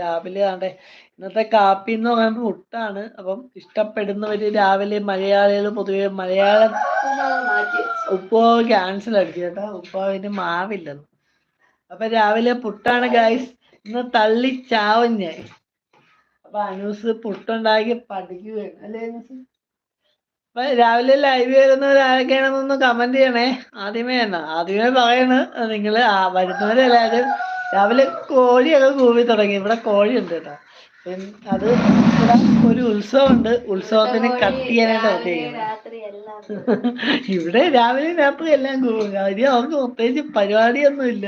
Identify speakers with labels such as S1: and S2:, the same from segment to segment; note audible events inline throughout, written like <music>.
S1: രാവിലെ ആണ്ടെ. ഇന്നത്തെ കാപ്പി എന്ന് പറയുമ്പോൾ മുട്ടാണ് അപ്പം ഇഷ്ടപ്പെടുന്നവര് രാവിലെ മലയാളികൾ പൊതുവെ മലയാളം ഉപ്പാവ് ക്യാൻസൽ അടിച്ചു കേട്ടോ. ഉപ്പാവിന് മാവില്ലെന്ന് അപ്പൊ രാവിലെ പുട്ടാണ് ഗായ്സ് ഇന്ന് തള്ളി ചാവും അപ്പൊ അനൂസ് പുട്ടുണ്ടാക്കി പഠിക്കുകയാണ്. അല്ലേ അനൂസ്? അപ്പൊ രാവിലെ ലൈവ് വരുന്നവരാരൊക്കെയാണെന്നൊന്ന് കമന്റ് ചെയ്യണേ. ആദ്യമേ തന്നെ ആദ്യമേ പറയണ്. നിങ്ങൾ ആ വരുന്നവരെല്ലാരും രാവിലെ കോഴിയൊക്കെ കൂവി തുടങ്ങി. ഇവിടെ കോഴി ഉണ്ട് കേട്ടോ അത് ഇവിടെ ഒരു ഉത്സവമുണ്ട്. ഉത്സവത്തിന് കട്ട് ചെയ്യാനായിട്ട് <laughs> ഇവിടെ രാവിലെ രാത്രി എല്ലാം കൂവും. കാര്യം അവർക്ക് പ്രത്യേകിച്ച് പരിപാടിയൊന്നുമില്ല.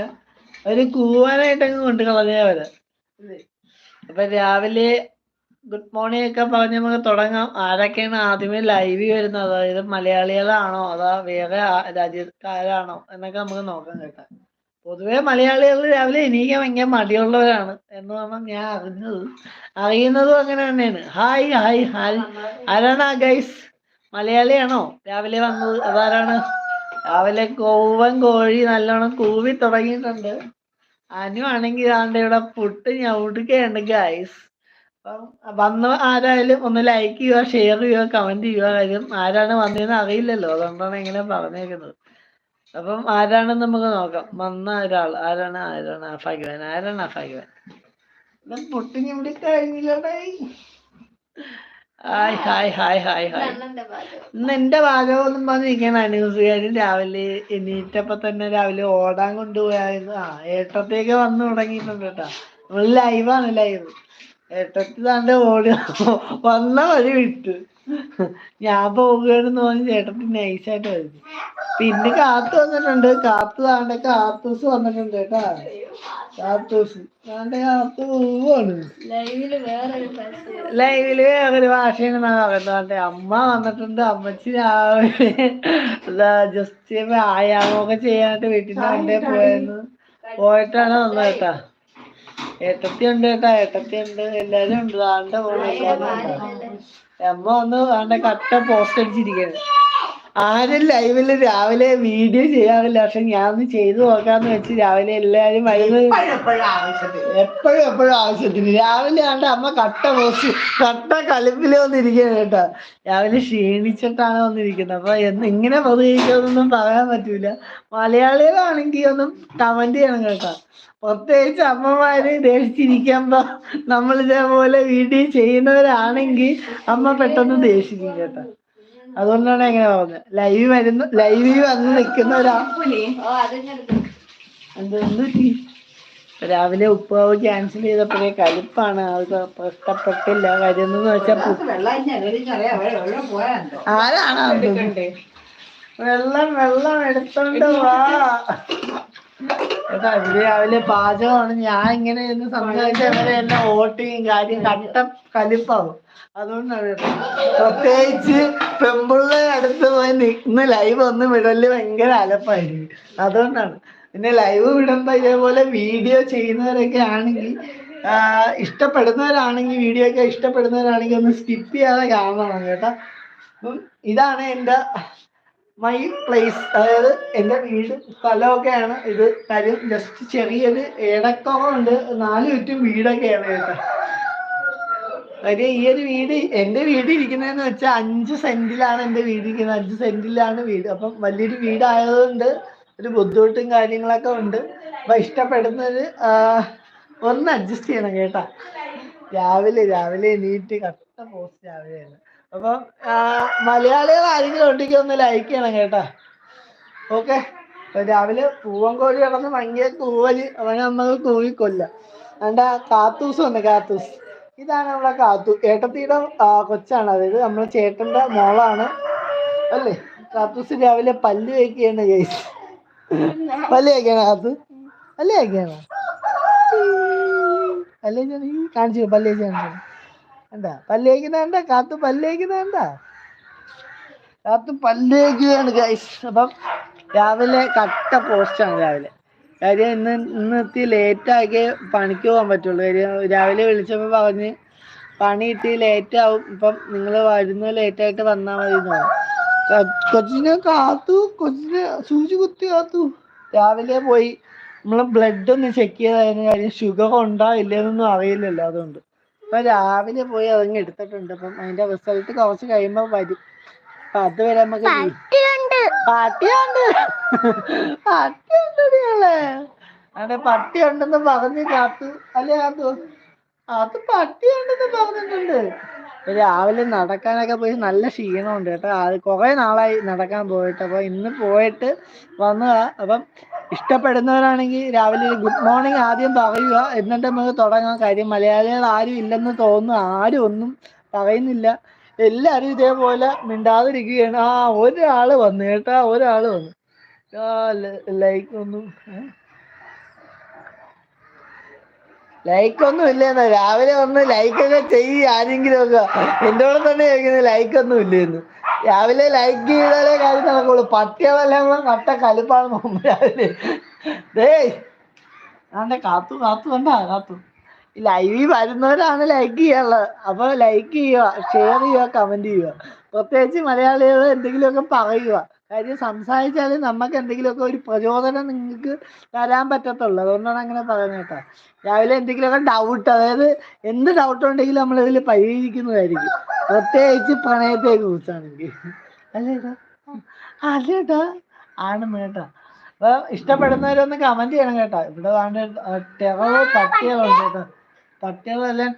S1: അവർ കൂവാനായിട്ട് അങ്ങ് കൊണ്ട് കളഞ്ഞേ വരെ അപ്പൊ രാവിലെ ഗുഡ് മോർണിംഗ് ഒക്കെ പറഞ്ഞ് നമുക്ക് തുടങ്ങാം. ആരൊക്കെയാണ് ആദ്യമേ ലൈവ് വരുന്നത്? അതായത് മലയാളികളാണോ? അതാ വേറെ രാജ്യക്കാരാണോ? എന്നൊക്കെ നമുക്ക് നോക്കാം കേട്ടോ. പൊതുവെ മലയാളികൾ രാവിലെ എണീക്കാൻ ഭയങ്കര മടിയുള്ളവരാണ് എന്നാണ് ഞാൻ അറിഞ്ഞത്. അറിയുന്നതും അങ്ങനെ തന്നെയാണ്. ഹായ് ഹായ് ഹായ് ആരാണ് ഗൈസ് മലയാളിയാണോ? രാവിലെ വന്നത്. അതാരാണ്? രാവിലെ കോവൻ കോഴി നല്ലോണം കൂവി തുടങ്ങിയിട്ടുണ്ട്. അനു ആണെങ്കിൽ ആണ്ട് ഇവിടെ പുട്ട് ഞൗടുകയുണ്ട് ഗൈസ് അപ്പം വന്ന ആരായാലും ഒന്ന് ലൈക്ക് ചെയ്യുക ഷെയർ ചെയ്യുക കമന്റ് ചെയ്യുക. കാര്യം ആരാണ് വന്നതെന്ന് അറിയില്ലല്ലോ. അതുകൊണ്ടാണ് ഇങ്ങനെ പറഞ്ഞേക്കുന്നത്. അപ്പം ആരാണെന്ന് നമുക്ക് നോക്കാം. വന്ന ഒരാൾ. ആരാണ്? ആരാണ്? ആ ഭഗവാൻ ആരാണ് ആ ഇവിടെ കഴിഞ്ഞില്ലടേ. Hi hi hi hi hi. ഇന്ന് എന്റെ ഭാഗമൊന്നും പറഞ്ഞിരിക്കണം അനൂസുകാരും രാവിലെ എണീറ്റപ്പോ തന്നെ രാവിലെ ഓടാൻ കൊണ്ടുപോയായിരുന്നു. ആ ഏട്ടത്തേക്ക് വന്നു തുടങ്ങിയിട്ടുണ്ട് കേട്ടാ. നമ്മൾ ലൈവാണ് ലൈവ് ഏട്ടത്തി താണ്ട് ഓടി വന്ന വഴി വിട്ടു. ഞാൻ പോവുകയാണെന്ന് പറഞ്ഞ് ചേട്ടൻ നൈസായിട്ട് വരുന്നു പിന്നെ കാത്തു വന്നിട്ടുണ്ട്. കാത്തു താണ്ടെ കാത്തൂസ് വന്നിട്ടുണ്ട് കേട്ടാ. കാത്തൂസ്. താണ്ടെ കാത്തു പോവാണ്.
S2: ലൈവിൽ വേറൊരു
S1: ഭാഷയാണ് പറയുന്നത്. അമ്മ വന്നിട്ടുണ്ട്. അമ്മച്ചി രാവിലെ ജസ്റ്റ് വ്യായാമമൊക്കെ ചെയ്യാനായിട്ട് വീട്ടിന്റെ വണ്ടേ പോയെന്ന്. പോയിട്ടാണ് വന്നത് കേട്ടാ. ഏട്ടത്തി ഉണ്ട്. കേട്ടാ ഏട്ടത്തി ഉണ്ട് എല്ലാരും ഉണ്ട്. ആണ്ട പോകുന്നു അമ്മ ഒന്ന് വേണ്ട കട്ട പോസ്റ്റ് അടിച്ചിരിക്കുന്നത് ആരും ലൈവിൽ രാവിലെ വീഡിയോ ചെയ്യാറില്ല. പക്ഷെ ഞാൻ ഒന്ന് ചെയ്തു നോക്കാന്ന് വെച്ച് രാവിലെ എല്ലാരും വരുന്നത് എപ്പോഴും എപ്പോഴും ആവശ്യത്തിന്. രാവിലെ ആണ്ട് അമ്മ കട്ട പോസ്റ്റ് കട്ട കലിപ്പിൽ വന്നിരിക്കുകയാണ് കേട്ടോ. രാവിലെ ക്ഷീണിച്ചിട്ടാണ് വന്നിരിക്കുന്നത്. അപ്പൊ എന്ന് ഇങ്ങനെ പറയാൻ പറ്റൂല. മലയാളികളാണെങ്കിൽ ഒന്നും കമന്റ് ചെയ്യണം കേട്ടോ. പ്രത്യേകിച്ച് അമ്മമാര് ദേഷിച്ചിരിക്കുമ്പോ നമ്മൾ ഇതേപോലെ വീഡിയോ ചെയ്യുന്നവരാണെങ്കിൽ അമ്മ പെട്ടെന്ന് ദേഷിക്കും കേട്ടോ. അതുകൊണ്ടാണ് എങ്ങനെ പറഞ്ഞത്. ലൈവ് വരുന്ന ലൈവിൽ വന്ന് നിൽക്കുന്ന ഒരാ
S2: ഓ അതിങ്ങെടുത്ത്
S1: എന്ത് എന്ത്? രാവിലെ ഉപ്പാവ് ക്യാൻസൽ ചെയ്തപ്പോഴേ കലിപ്പാണ്. അത് ഇഷ്ടപ്പെട്ടില്ല. കാര്യം എന്ന് വെച്ചാൽ ആരാണ്? വെള്ളം വെള്ളം എടുത്തോണ്ട് വാ. കേട്ടാ ഇത് രാവിലെ പാചകമാണ്. ഞാൻ ഇങ്ങനെ ഇരുന്ന് സംസാരിച്ചവരെ എന്നെ ഓട്ടിയും കാര്യം കട്ടം കലിപ്പാവും. അതുകൊണ്ടാണ് കേട്ടോ. പ്രത്യേകിച്ച് പെമ്പിള്ളേ അടുത്ത് പോയി നിന്ന് ലൈവ് ഒന്ന് വിടൽ ഭയങ്കര അലപ്പായിരിക്കും. അതുകൊണ്ടാണ്. പിന്നെ ലൈവ് വിടുമ്പോ ഇതേപോലെ വീഡിയോ ചെയ്യുന്നവരൊക്കെ ആണെങ്കിൽ ഇഷ്ടപ്പെടുന്നവരാണെങ്കിൽ വീഡിയോ ഒക്കെ ഇഷ്ടപ്പെടുന്നവരാണെങ്കിൽ ഒന്ന് സ്കിപ്പ് ചെയ്യാതെ കാണണം കേട്ടോ. ഇതാണ് എന്റെ മൈ പ്ലേസ് അതായത് എന്റെ വീട് സ്ഥലമൊക്കെയാണ് ഇത്. കാര്യം ജസ്റ്റ് ചെറിയൊരു ഇടക്കമുണ്ട് നാല് ചുറ്റും വീടൊക്കെയാണ് കേട്ടോ. കാര്യം ഈ ഒരു വീട് എന്റെ വീട് ഇരിക്കുന്നതെന്ന് വെച്ചാൽ അഞ്ച് സെന്റിലാണ് എന്റെ വീട് ഇരിക്കുന്നത്. അഞ്ച് സെന്റിലാണ് വീട്. അപ്പം വലിയൊരു വീടായതുകൊണ്ട് ഒരു ബുദ്ധിമുട്ടും കാര്യങ്ങളൊക്കെ ഉണ്ട്. അപ്പൊ ഇഷ്ടപ്പെടുന്നത് ഒന്ന് അഡ്ജസ്റ്റ് ചെയ്യണം കേട്ടാ. രാവിലെ രാവിലെ എണീറ്റ് കട്ട പോസ്റ്റ് രാവിലെയാണ്. അപ്പം മലയാളികൾ ആരെങ്കിലും ഉണ്ടെങ്കിൽ ഒന്ന് ലൈക്ക് ചെയ്യണം കേട്ടാ. ഓക്കെ രാവിലെ പൂവൻകോഴി കിടന്ന് ഭയങ്കര കൂവൽ അവനെ നമ്മൾ കൂവി കൊല്ലാം അതുകൊണ്ട് ആ കാത്തൂസ് വന്ന് കാത്തൂസ്. ഇതാണ് നമ്മളെ കാത്തു. ഏട്ടത്തിയുടെ കൊച്ചാണ്. അതായത് നമ്മളെ ചേട്ടന്റെ മോളാണ്. അല്ലേ? കാത്തൂസ് രാവിലെ പല്ല് വയ്ക്കുകയാണ് കേസ് പല്ല് വയ്ക്കണം കാത്തു. പല്ല് വയ്ക്കണം പല്ല് കാണിച്ചു പല്ല് കാണിച്ചു എന്താ? പല്ലേക്കുന്ന കാത്തു പല്ലേക്കുന്ന കാത്തു പല്ലേക്കുകയാണ് അപ്പം രാവിലെ കട്ട പോസ്റ്റാണ് രാവിലെ. കാര്യം ഇന്ന് ഇന്ന് എത്തി ലേറ്റ് ആക്കി പണിക്ക് പോകാൻ പറ്റുള്ളൂ. കാര്യം രാവിലെ വിളിച്ചപ്പോൾ പറഞ്ഞ് പണി കിട്ടി ലേറ്റ് ആവും. ഇപ്പം നിങ്ങൾ വരുന്ന ലേറ്റ് ആയിട്ട് വന്നാൽ മതി എന്ന് പറഞ്ഞു. കൊച്ചിനെ കാത്തു. കൊച്ചിനെ സൂചി കുത്തി കാത്തു. രാവിലെ പോയി. നമ്മളെ ബ്ലഡ് ഒന്ന് ചെക്ക് ചെയ്തതിന് കാര്യം ഷുഗർ ഉണ്ടോ ഇല്ലയെന്നൊന്നും അറിയില്ലല്ലോ അതുകൊണ്ട്. അപ്പൊ രാവിലെ പോയി അതങ്ങ് എടുത്തിട്ടുണ്ട്. അപ്പം അതിന്റെ റിസൾട്ട് കുറച്ച് കഴിയുമ്പോ വരും. അപ്പൊ അതുവരെ നമുക്ക് പട്ടിയുണ്ട്. പട്ടിയുണ്ട്. നിങ്ങളെ അവിടെ പട്ടി ഉണ്ടെന്ന് പറഞ്ഞ് കാത്തു അല്ലേ കാത്തു അത് പട്ടിയുണ്ടെന്ന് പറഞ്ഞിട്ടുണ്ട്. രാവിലെ നടക്കാനൊക്കെ പോയി നല്ല ക്ഷീണമുണ്ട് കേട്ടോ. അത് കുറെ നാളായി നടക്കാൻ പോയിട്ട്. അപ്പൊ ഇന്ന് പോയിട്ട് വന്നതാ. അപ്പം ഇഷ്ടപ്പെടുന്നവരാണെങ്കിൽ രാവിലെ ഗുഡ് മോർണിംഗ് ആദ്യം പറയുക എന്നിട്ട് നമുക്ക് തുടങ്ങാൻ കാര്യം മലയാളികൾ ആരും ഇല്ലെന്ന് തോന്നുന്നു. ആരും ഒന്നും പറയുന്നില്ല. എല്ലാരും ഇതേപോലെ മിണ്ടാതിരിക്കുകയാണ്. ആ ഒരാൾ വന്നു കേട്ടാ. ഒരാൾ വന്നു. ലൈക്ക് ഒന്നും ലൈക്ക് ഒന്നും ഇല്ലെന്ന്. രാവിലെ വന്ന് ലൈക്ക് ഒക്കെ ചെയ്യ് ആരെങ്കിലും ഒക്കെ എന്റെ കൂടെ തന്നെ ചോദിക്കുന്നത് ലൈക്ക് ഒന്നും ഇല്ലെന്ന്. രാവിലെ ലൈക്ക് ചെയ്താലേ കാര്യം നടക്കുള്ളൂ. പട്ടികളെല്ലാം കൂടെ കട്ട കലിപ്പാണ് രാവിലെ. ഡേയ് കാത്തു കാത്തു കണ്ടാ കാത്തു. ലൈവിൽ വരുന്നവരാണ് ലൈക്ക് ചെയ്യാനുള്ളത്. അപ്പൊ ലൈക്ക് ചെയ്യുക ഷെയർ ചെയ്യുക കമന്റ് ചെയ്യുക. പ്രത്യേകിച്ച് മലയാളികൾ എന്തെങ്കിലുമൊക്കെ പറയുക. കാര്യം സംസാരിച്ചാൽ നമുക്ക് എന്തെങ്കിലുമൊക്കെ ഒരു പ്രചോദനം നിങ്ങൾക്ക് തരാൻ പറ്റത്തുള്ളൂ. അതുകൊണ്ടാണ് അങ്ങനെ പറയുന്നത് കേട്ടോ. രാവിലെ എന്തെങ്കിലുമൊക്കെ ഡൗട്ട് അതായത് എന്ത് ഡൗട്ട് ഉണ്ടെങ്കിലും നമ്മൾ ഇതിൽ പരിഹരിക്കുന്നതായിരിക്കും. പ്രത്യേകിച്ച് പ്രണയത്തെ കുറിച്ചാണെങ്കിൽ അല്ലേട്ടാ അല്ലേട്ടാ ആണ് കേട്ടോ അപ്പൊ ഇഷ്ടപ്പെടുന്നവരൊന്ന് കമന്റ് ചെയ്യണം കേട്ടോ. ഇവിടെ വേണ്ട ടെറോ പട്ടികളുണ്ട് കേട്ടോ. പട്ടികളെല്ലാം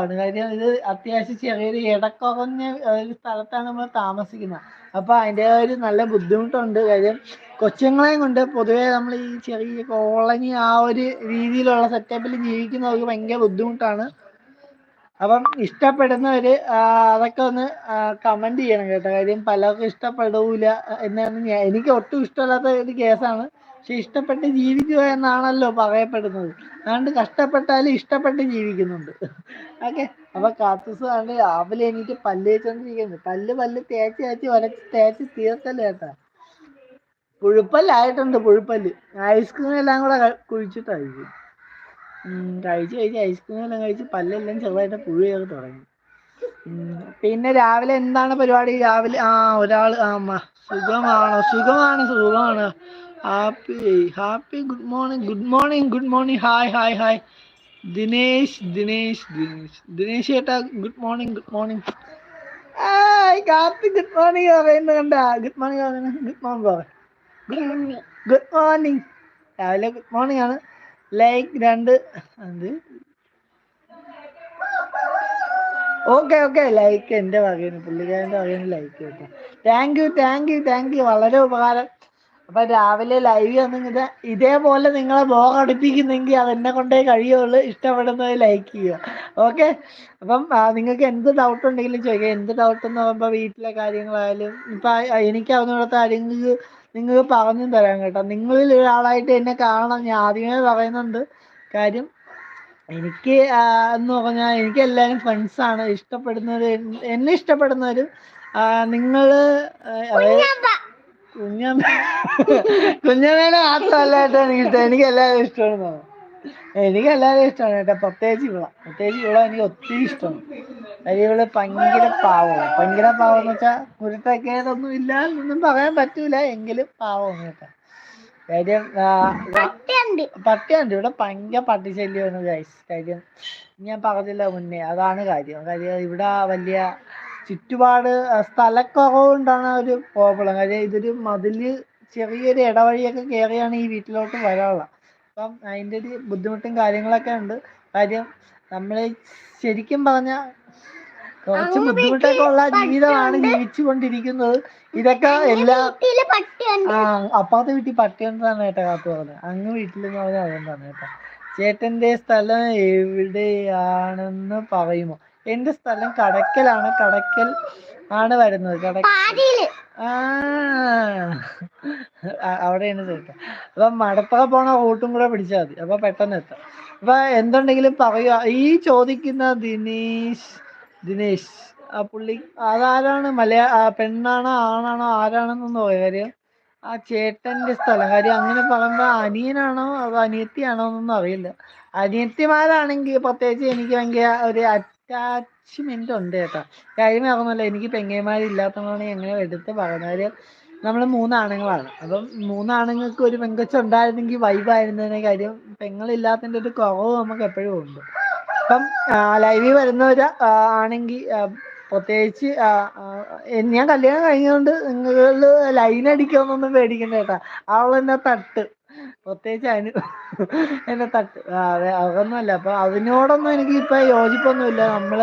S1: ആണ്. കാര്യം ഇത് അത്യാവശ്യം ചെറിയൊരു ഇടക്കുറഞ്ഞ ഒരു സ്ഥലത്താണ് നമ്മൾ താമസിക്കുന്നത്. അപ്പൊ അതിന്റെ ഒരു നല്ല ബുദ്ധിമുട്ടുണ്ട്. കാര്യം കൊച്ചുങ്ങളെയും കൊണ്ട് പൊതുവെ നമ്മൾ ഈ ചെറിയ കോളനി ആ ഒരു രീതിയിലുള്ള സെറ്റപ്പിൽ ജീവിക്കുന്നവർക്ക് ഭയങ്കര ബുദ്ധിമുട്ടാണ്. അപ്പം ഇഷ്ടപ്പെടുന്നവര് അതൊക്കെ ഒന്ന് കമന്റ് ചെയ്യണം കേട്ടോ. കാര്യം പലർക്കും ഇഷ്ടപ്പെടൂല എന്നാണ് എനിക്ക് ഒട്ടും ഇഷ്ടമില്ലാത്ത ഒരു കേസാണ്. പക്ഷെ ഇഷ്ടപ്പെട്ട് ജീവിക്കുക എന്നാണല്ലോ പറയപ്പെടുന്നത്. അതുകൊണ്ട് കഷ്ടപ്പെട്ടാലും ഇഷ്ടപ്പെട്ട് ജീവിക്കുന്നുണ്ട്. ഓക്കെ? അപ്പൊ കാത്തൂസ് ആണ്. രാവിലെ എനിക്ക് പല്ല് തേച്ചോണ്ടിരിക്കുന്നത് പല്ല് പല്ല് തേച്ച് തേച്ച് വരച്ച് തേച്ച് തീർത്തല്ലേ കേട്ടാ പുഴുപ്പല്ലായിട്ടുണ്ട് പുഴുപ്പല്ല്. ഐസ്ക്രീം എല്ലാം കൂടെ കുഴിച്ചിട്ടായിരിക്കും കഴിച്ച് കഴിച്ച് ഐസ്ക്രീം എല്ലാം കഴിച്ച് പല്ലെല്ലാം ചെറുതായിട്ട് പുഴു കയറി തുടങ്ങി പിന്നെ രാവിലെ എന്താണ് പരിപാടി? രാവിലെ ആ ഒരാൾ ആ സുഖമാണോ? സുഖമാണ് സുഖമാണ്. Happy happy good morning good morning good morning hi hi hi. Dinesh Dinesh Dinesh. Dinesh ചേട്ടാ good morning good morning. Hi കാപ്പി ഗുഡ് മോർണിംഗ് പറയുന്നു കണ്ട? ഗുഡ് മോർണിംഗ് പറയുന്നു ഗുഡ് മോർണിംഗ് പറ ഗുഡ് മോർണിംഗ്. രാവിലെ ഗുഡ് മോർണിംഗ് ആണ്. ലൈക്ക് രണ്ട് അത്. ഓക്കെ ഓക്കെ ലൈക്ക് എന്റെ വകയാണ്. പുള്ളിക്കാരന്റെ വകയാണ് ലൈക്ക് കേട്ടോ. Thank you thank you thank you വളരെ ഉപകാരം. അപ്പൊ രാവിലെ ലൈവ് വന്നിങ്ങനെ ഇതേപോലെ നിങ്ങളെ ബോഗ് അടുപ്പിക്കുന്നെങ്കിൽ അതെന്നെ കൊണ്ടേ കഴിയുള്ളൂ. ഇഷ്ടപ്പെടുന്നത് ലൈക്ക് ചെയ്യുക. ഓക്കെ അപ്പം നിങ്ങൾക്ക് എന്ത് ഡൗട്ട് ഉണ്ടെങ്കിലും ചോദിക്കാം. എന്ത് ഡൗട്ട് എന്ന് പറയുമ്പോൾ വീട്ടിലെ കാര്യങ്ങളായാലും ഇപ്പൊ എനിക്ക് അവനോടത്തെ കാര്യങ്ങൾക്ക് നിങ്ങൾക്ക് പറഞ്ഞു തരാം കേട്ടോ. നിങ്ങളിൽ ഒരാളായിട്ട് എന്നെ കാണണം. ഞാൻ ആദ്യമേ പറയുന്നുണ്ട്. കാര്യം എനിക്ക് എന്ന് പറഞ്ഞാൽ എനിക്ക് എല്ലാവരും ഫ്രണ്ട്സാണ് ആണ്. ഇഷ്ടപ്പെടുന്നവര് എന്നെ ഇഷ്ടപ്പെടുന്നവരും നിങ്ങൾ കുഞ്ഞമ്മ കുഞ്ഞമ്മേനെ മാത്രമല്ല കേട്ടോ എനിക്ക് ഇഷ്ടം. എനിക്ക് എല്ലാവരും ഇഷ്ടമാണ്. എനിക്ക് എല്ലാവരും ഇഷ്ടമാണ് കേട്ടോ പ്രത്യേകിച്ച് ഇവള. പ്രത്യേകിച്ച് ഇവള എനിക്ക് ഒത്തിരി ഇഷ്ടമാണ്. കാര്യം ഇവൾ ഭയങ്കര പാവമാണ്. ഭയങ്കര പാവം എന്ന് വെച്ചാൽ കുരുത്തക്കേതൊന്നും ഇല്ല എന്നൊന്നും പറയാൻ പറ്റൂല. എങ്കിലും പാവമാണ് കേട്ടോ കാര്യം പട്ടിയുണ്ട്. ഇവിടെ ഭയങ്കര പട്ടി ശല്യമാണ് ഗൈസ് കാര്യം ഞാൻ പറഞ്ഞില്ല മുന്നേ. അതാണ് കാര്യം. കാര്യം ഇവിടെ വലിയ ചുറ്റുപാട് സ്ഥലക്കുറവുകൊണ്ടാണ് ഒരു പ്രോബ്ലം കാര്യം ഇതൊരു മതിൽ ചെറിയൊരു ഇടവഴിയൊക്കെ കയറിയാണ് ഈ വീട്ടിലോട്ട് വരാനുള്ളത്. അപ്പം അതിന്റെ ഒരു ബുദ്ധിമുട്ടും കാര്യങ്ങളൊക്കെ ഉണ്ട്. കാര്യം നമ്മൾ ശരിക്കും പറഞ്ഞ കുറച്ച് ബുദ്ധിമുട്ടൊക്കെ ഉള്ള ജീവിതമാണ് ജീവിച്ചു കൊണ്ടിരിക്കുന്നത് ഇതൊക്കെ എല്ലാ ആ അപ്പാത്ത വീട്ടിൽ പട്ടിയുണ്ടെന്നാണ് ഏട്ടാ കാത്തു പറഞ്ഞത്. അങ്ങ് വീട്ടിലെന്ന് പറഞ്ഞാൽ അതുകൊണ്ടാണ് ഏട്ടാ. ചേട്ടന്റെ സ്ഥലം എവിടെയാണെന്ന് പറയുമോ? എന്റെ സ്ഥലം കടക്കലാണ്. കടക്കൽ ആണ് വരുന്നത്. കടക്കൽ ആ. അവിടെയാണ് ചേട്ടാ അപ്പൊ മടത്തറ പോണ റൂട്ടും കൂടെ പിടിച്ചാൽ മതി. അപ്പൊ പെട്ടെന്ന് എത്താം. അപ്പൊ എന്തുണ്ടെങ്കിലും പറയുക. ഈ ചോദിക്കുന്ന ദിനേശ് ദിനേശ് ആ പുള്ളി അതാരാണ് മലയാ ആ പെണ്ണാണോ ആണാണോ ആരാണെന്നൊന്നും കാര്യം ആ ചേട്ടന്റെ സ്ഥലം. കാര്യം അങ്ങനെ പറയുമ്പോ അനിയനാണോ അതോ അനിയത്തിയാണോ എന്നൊന്നും അറിയില്ല. അനിയത്തിമാരാണെങ്കിൽ പ്രത്യേകിച്ച് എനിക്ക് ഭയങ്കര ഒരു അറ്റാച്ച്മെന്റ് ഉണ്ട് കേട്ടോ. കാര്യം പറഞ്ഞല്ലോ എനിക്ക് ഇല്ലാത്തതുകൊണ്ട് എങ്ങനെ എടുത്ത് പറഞ്ഞാൽ നമ്മൾ മൂന്നാണുങ്ങളാണ്. അപ്പം മൂന്നാണുങ്ങൾക്ക് ഒരു പെങ്കൊച്ച് ഉണ്ടായിരുന്നെങ്കിൽ വൈബായിരുന്നതിനെ കാര്യം പെങ്ങളില്ലാത്തതിന്റെ ഒരു കുറവ് നമുക്ക് എപ്പോഴും ഉണ്ട്. അപ്പം ലൈവിൽ വരുന്നവർ ആണെങ്കിൽ പ്രത്യേകിച്ച് ഞാൻ കല്യാണം കഴിഞ്ഞതുകൊണ്ട് നിങ്ങൾ ലൈൻ അടിക്കാമെന്നൊന്നും പേടിക്കണ്ട കേട്ടാ. അവളെന്നെ തട്ട്. പ്രത്യേകിച്ച് അതിന് എന്നെ തട്ട് അതെ അതൊന്നുമല്ല. അപ്പൊ അതിനോടൊന്നും എനിക്ക് ഇപ്പൊ യോജിപ്പൊന്നുമില്ല. നമ്മൾ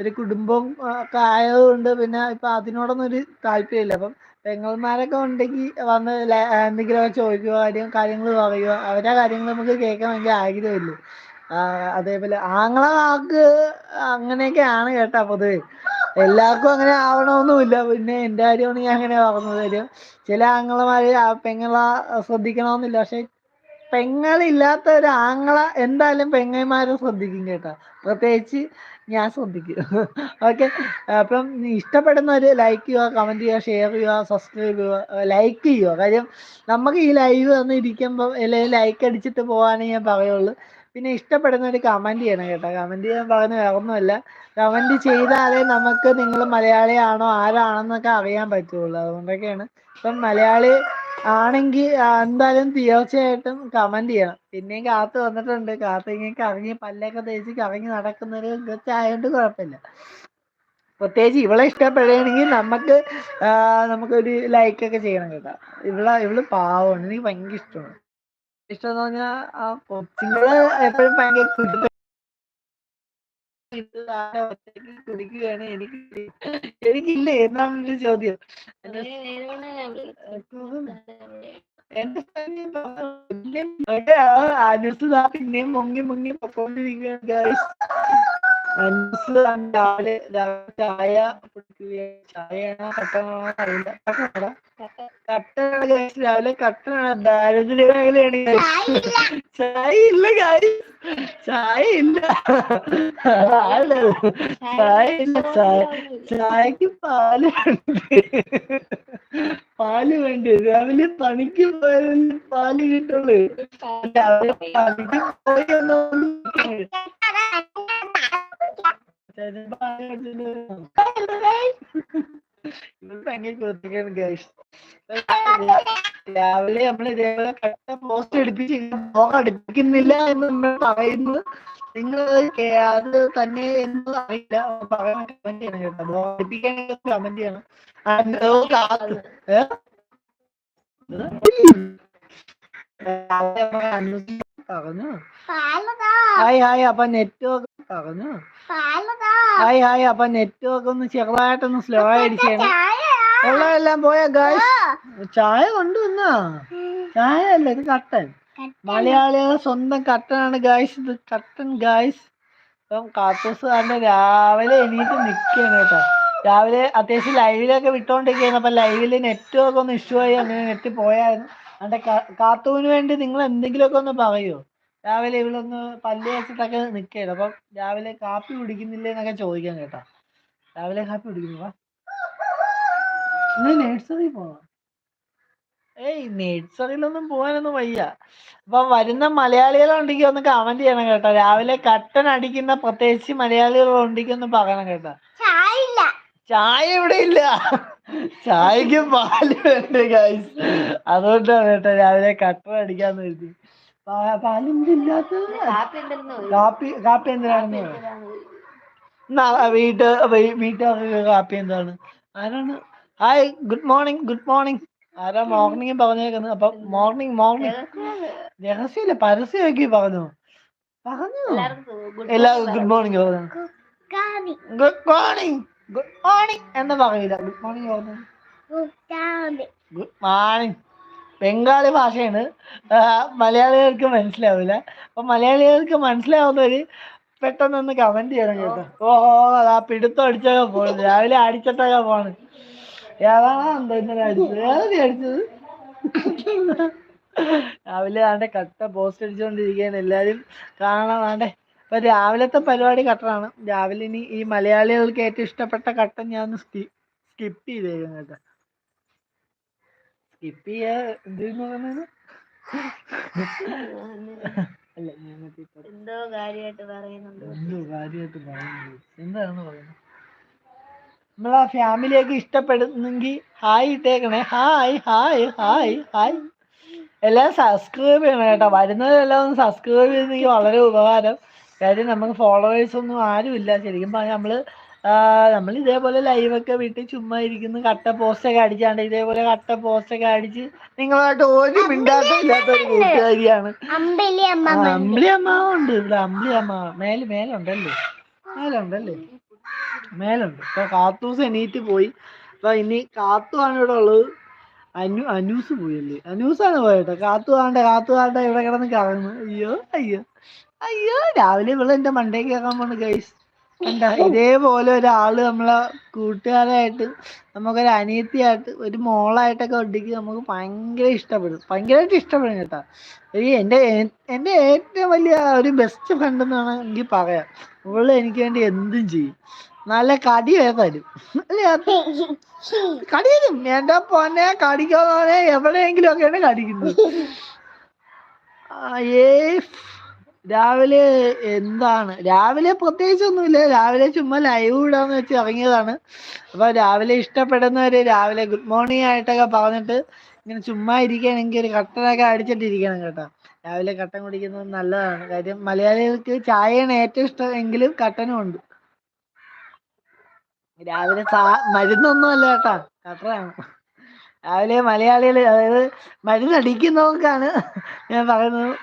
S1: ഒരു കുടുംബം ഒക്കെ ആയതുകൊണ്ട് പിന്നെ ഇപ്പൊ അതിനോടൊന്നും ഒരു താല്പര്യമില്ല. അപ്പം പെങ്ങന്മാരൊക്കെ ഉണ്ടെങ്കിൽ വന്ന് എന്തെങ്കിലുമൊക്കെ ചോദിക്കുക കാര്യം കാര്യങ്ങൾ പറയുക അവരുടെ കാര്യങ്ങൾ നമുക്ക് കേൾക്കാൻ ഭയങ്കര ആഗ്രഹമില്ലേ? അതേപോലെ ആങ്ങളമാർക്ക് അങ്ങനെയൊക്കെയാണ് കേട്ടാ പൊതുവെ. എല്ലാവർക്കും അങ്ങനെ ആവണമെന്നുമില്ല. പിന്നെ എന്റെ കാര്യമാണ് ഞാൻ അങ്ങനെ പറഞ്ഞത് ചില ആങ്ങളമാര് ആ പെങ്ങളെ ശ്രദ്ധിക്കണമെന്നില്ല. പക്ഷെ പെങ്ങളില്ലാത്ത ഒരു ആങ്ങള എന്തായാലും പെങ്ങന്മാരെ ശ്രദ്ധിക്കും കേട്ടോ. പ്രത്യേകിച്ച് ഞാൻ ശ്രദ്ധിക്കും. ഓക്കെ. അപ്പം ഇഷ്ടപ്പെടുന്നവർ ലൈക്ക് ചെയ്യുക കമന്റ് ചെയ്യുക ഷെയർ ചെയ്യുക സബ്സ്ക്രൈബ് ചെയ്യുക ലൈക്ക് ചെയ്യുക. കാര്യം നമുക്ക് ഈ ലൈവ് വന്ന് ഇരിക്കുമ്പോൾ അല്ലെങ്കിൽ ലൈക്ക് അടിച്ചിട്ട് പോകാനേ ഞാൻ പറയുള്ളൂ. പിന്നെ ഇഷ്ടപ്പെടുന്നവർ കമന്റ് ചെയ്യണം കേട്ടോ. കമന്റ് ചെയ്യാൻ പറഞ്ഞ വേറെ ഒന്നുമല്ല കമന്റ് ചെയ്താലേ നമുക്ക് നിങ്ങൾ മലയാളിയാണോ ആരാണെന്നൊക്കെ അറിയാൻ പറ്റുള്ളൂ. അതുകൊണ്ടൊക്കെയാണ്. ഇപ്പം മലയാളി ആണെങ്കിൽ എന്തായാലും തീർച്ചയായിട്ടും കമന്റ് ചെയ്യണം. പിന്നെയും കാത്ത് വന്നിട്ടുണ്ട്. കാത്ത് ഇങ്ങനെ കറങ്ങി പല്ലൊക്കെ തേച്ച് കറങ്ങി നടക്കുന്നൊരു കൊച്ചായതുകൊണ്ട് കുഴപ്പമില്ല. പ്രത്യേകിച്ച് ഇവളെ ഇഷ്ടപ്പെടുകയാണെങ്കിൽ നമുക്ക് നമുക്കൊരു ലൈക്ക് ഒക്കെ ചെയ്യണം കേട്ടോ. ഇവളെ ഇവൾ പാവമാണ്. എനിക്ക് ഭയങ്കര ഇഷ്ടമാണ്. ഇഷ്ടം എന്ന് പറഞ്ഞാൽ ആ എപ്പോഴും ഭയങ്കര കുടിക്കുകയാണ് എനിക്ക് എനിക്കില്ലേ. എന്നാണ് ചോദ്യം. എന്റെ സ്ഥലം പിന്നെയും മുങ്ങി മുങ്ങി പൊക്കോണ്ടിരിക്കുകയാണ് ചായ കുടിക്കുകയാണ് ചായയാണോ കട്ടനാണോ കട്ടനാണോ guys. രാവിലെ കട്ടനാണ് ദാരിദ്ര്യ മേഖലയാണ് ചായ ഇല്ല കാര്യം. ചായ ഇല്ല ചായ ഇല്ല ചായ ചായക്ക് പാൽ പാൽ വേണ്ടി? രാവിലെ പണിക്ക് പോയാലും പാൽ കിട്ടുള്ളൂ. രാവിലെ പണിക്ക് പോയി രാവിലെ നമ്മൾ ഇതേപോലെ കട്ട പോസ്റ്റ് എടുപ്പിച്ച് പോക അടുപ്പിക്കുന്നില്ല എന്ന് നമ്മൾ പറയുന്നു. നിങ്ങൾ അത് തന്നെ എന്ന് അറിയില്ല. പറയാൻ കമന്റ് ചെയ്യണം കേട്ടോ. ബ്ലോ അടുപ്പിക്കാനൊക്കെ കമന്റ് ചെയ്യണം. ആ, പറഞ്ഞു ഹായ് ഹായ് അപ്പൊ നെറ്റ്വർക്ക് പറഞ്ഞു ഹായ് ഹായ് അപ്പൊ നെറ്റ്വർക്ക് ഒന്ന് ചെറുതായിട്ടൊന്ന് സ്ലോ ആയിരിക്കും എല്ലാം പോയ ഗായ്സ് ചായ കൊണ്ടുവന്നാ? ചായ അല്ല ഇത് കട്ടൻ. മലയാളികൾ സ്വന്തം കട്ടനാണ് ഗായ്സ് ഇത് കട്ടൻ ഗായ്സ് ഇപ്പം കാത്തൂസുകാരന്റെ രാവിലെ എണീറ്റ് നിൽക്കുകയാണ് കേട്ടോ. രാവിലെ അത്യാവശ്യം ലൈവിലൊക്കെ വിട്ടോണ്ടിരിക്കുകയാണ്. അപ്പൊ ലൈവിൽ നെറ്റ്വർക്ക് ഒന്ന് ഇഷ്യൂ ആയി അങ്ങനെ നെറ്റ് പോയായിരുന്നു. അന്റെ കാത്തൂന് വേണ്ടി നിങ്ങൾ എന്തെങ്കിലുമൊക്കെ ഒന്ന് പറയോ. രാവിലെ ഇവളൊന്ന് പല്ല് വെച്ചിട്ടൊക്കെ നിൽക്കുകയാണ് അപ്പം രാവിലെ കാപ്പി കുടിക്കുന്നില്ലേ എന്നൊക്കെ ചോദിക്കാൻ കേട്ടോ. രാവിലെ കാപ്പി കുടിക്കുന്നു ഇന്ന് നേഴ്സറി പോണം ഏയ് നേഴ്സറിയിലൊന്നും പോകാനൊന്നും വയ്യ. അപ്പൊ വരുന്ന മലയാളികളുണ്ടെങ്കിൽ ഒന്ന് കമന്റ് ചെയ്യണം കേട്ടോ. രാവിലെ കട്ടൻ അടിക്കുന്ന പ്രത്യേകിച്ച് മലയാളികൾ ഉണ്ടെങ്കിൽ ഒന്ന് പറയണം കേട്ടോ. ചായ ഇവിടെ ഇല്ല. ചായക്ക് പാൽ വേണ്ട ഗൈസ് അതുകൊണ്ടാണ് കേട്ടോ രാവിലെ കട്ടൻ അടിക്കാന്ന് കരുതി. പാലെന്തില്ലാത്തത്? കാപ്പി കാപ്പി എന്തിനാണെന്ന്. വീട്ട് വീട്ടുകാർക്ക് കാപ്പി എന്താണ്? ആരാണ്? Hi good morning good morning ആരാ മോർണിംഗ് പറഞ്ഞേക്കുന്നത്? അപ്പൊ മോർണിംഗ് മോർണിംഗ് രഹസ്യമില്ല പരസ്യമാക്കി പറഞ്ഞു? പറഞ്ഞു? എല്ലാവർക്കും ഗുഡ് മോർണിംഗ് പറഞ്ഞു? ഗുഡ് മോർണിംഗ് ഗുഡ് മോർണിംഗ് എന്ന് പറയില്ല. ഗുഡ് മോർണിംഗ് പറഞ്ഞു? ഗുഡ് മോർണിംഗ് ബംഗാളി ഭാഷയാണ്. മലയാളികൾക്ക് മനസ്സിലാവില്ല. അപ്പൊ മലയാളികൾക്ക് മനസ്സിലാവുന്നവര് പെട്ടെന്നൊന്ന് കമന്റ് ചെയ്യണം കേട്ടോ. ഓ അതാ പിടുത്തം അടിച്ചൊക്കെ പോണ്. രാവിലെ അടിച്ചിട്ടൊക്കെ പോണ്. ഏതാണോ എന്തോ ഇന്നലെ അടിച്ചത്? ഏതാ നീ അടിച്ചത്? രാവിലെ ആണ്ടെ കട്ട പോസ്റ്റ് അടിച്ചുകൊണ്ടിരിക്കുകയാണ് എല്ലാരും കാണാൻ ആണ്ടെ. അപ്പൊ രാവിലത്തെ പരിപാടി കട്ടറാണ്. രാവിലെ ഇനി ഈ മലയാളികൾക്ക് ഏറ്റവും ഇഷ്ടപ്പെട്ട കട്ടൻ ഞാൻ സ്കിപ്പ് ചെയ്തേക്കും കേട്ടോ. സ്കിപ്പ് ചെയ്യാ എന്തെന്ന് പറയുന്നത്? അല്ല ഞാൻ
S2: എന്തോ കാര്യമായിട്ട് പറയുന്നുണ്ട്.
S1: എന്തോ കാര്യമായിട്ട് പറയുന്നത് എന്താണെന്ന് പറയുന്നത്? നമ്മളെ ഫാമിലിയൊക്കെ ഇഷ്ടപ്പെടുന്നെങ്കിൽ hi ഇട്ടേക്കണേ. Hi hi hi hi. എല്ലാം സബ്സ്ക്രൈബ് ചെയ്യണം കേട്ടോ. വരുന്നവരെല്ലാം ഒന്ന് സബ്സ്ക്രൈബ് ചെയ്തെങ്കിൽ വളരെ ഉപകാരം. കാര്യം നമുക്ക് ഫോളോവേഴ്സ് ഒന്നും ആരുമില്ല. ശരിക്കും പറഞ്ഞാൽ നമ്മൾ നമ്മൾ ഇതേപോലെ ലൈവൊക്കെ വിട്ട് ചുമ്മാ ഇരിക്കുന്നു കട്ട പോസ്റ്റൊക്കെ അടിച്ചാണ്ട് ഇതേപോലെ കട്ട പോസ്റ്റൊക്കെ അടിച്ച് നിങ്ങളായിട്ട് ഒരു മിണ്ടാട്ടം ഇല്ലാത്ത ഒരു കൂട്ടുകാരിയാണ്. അമ്പിളി അമ്മാവും ഉണ്ട് ഇവിടെ. അമ്പിളി അമ്മാവ്. മേൽ മേലുണ്ടല്ലേ? മേലുണ്ടല്ലേ? മേലുണ്ട്. ഇപ്പൊ കാത്തൂസ് എണീറ്റ് പോയി. അപ്പൊ ഇനി കാത്തു ആണ് ഇവിടെ ഉള്ളത്. അനു അനൂസ് പോയല്ലേ? അനൂസാണ് പോയത്. കാത്തു കാണണ്ട കാത്തു കാണണ്ട ഇവിടെ കിടന്ന് കറങ്ങുന്നു അയ്യോ അയ്യോ. അയ്യോ രാവിലെ ഇവൾ എന്റെ മണ്ടേ കേൾക്കാൻ പോണ് ഗൈസ് കണ്ട ഇതേപോലെ ഒരാൾ നമ്മളെ കൂട്ടുകാരായിട്ട് നമുക്കൊരു അനിയത്തിയായിട്ട് ഒരു മോളായിട്ടൊക്കെ ഒട്ടിക്ക് നമുക്ക് ഭയങ്കര ഇഷ്ടപ്പെടും. ഭയങ്കരമായിട്ട് ഇഷ്ടപ്പെടും കേട്ടാ. ഈ എന്റെ ഏറ്റവും വലിയ ഒരു ബെസ്റ്റ് ഫ്രണ്ട് എന്നാണ് എനിക്ക് പറയാം. ഇവൾ എനിക്ക് വേണ്ടി എന്തും ചെയ്യും. നല്ല കടി വരെ തരും? കടി തരും. എന്റെ പോനെ കടിക്കാതെ എവിടെയെങ്കിലും ഒക്കെയാണ് കടിക്കുന്നത് ഏ രാവിലെ എന്താണ്? രാവിലെ പ്രത്യേകിച്ച് ഒന്നുമില്ല രാവിലെ ചുമ്മാ ലൈവ് ഇടാന്ന് വെച്ച് ഇറങ്ങിയതാണ്. അപ്പൊ രാവിലെ ഇഷ്ടപ്പെടുന്നവര് രാവിലെ ഗുഡ് മോർണിംഗ് ആയിട്ടൊക്കെ പറഞ്ഞിട്ട് ഇങ്ങനെ ചുമ്മാ ഇരിക്കുകയാണെങ്കിൽ ഒരു കട്ടനൊക്കെ അടിച്ചിട്ടിരിക്കണം കേട്ടോ. രാവിലെ കട്ടൻ കുടിക്കുന്നത് നല്ലതാണ്. കാര്യം മലയാളികൾക്ക് ചായയാണ് ഏറ്റവും ഇഷ്ടം എങ്കിലും കട്ടനും ഉണ്ട്. രാവിലെ മരുന്നൊന്നും അല്ല കേട്ടാ. കട്ടനാണ്. രാവിലെ മലയാളികൾ അതായത് മരുന്നടിക്കുന്നവർക്കാണ് ഞാൻ പറയുന്നത്.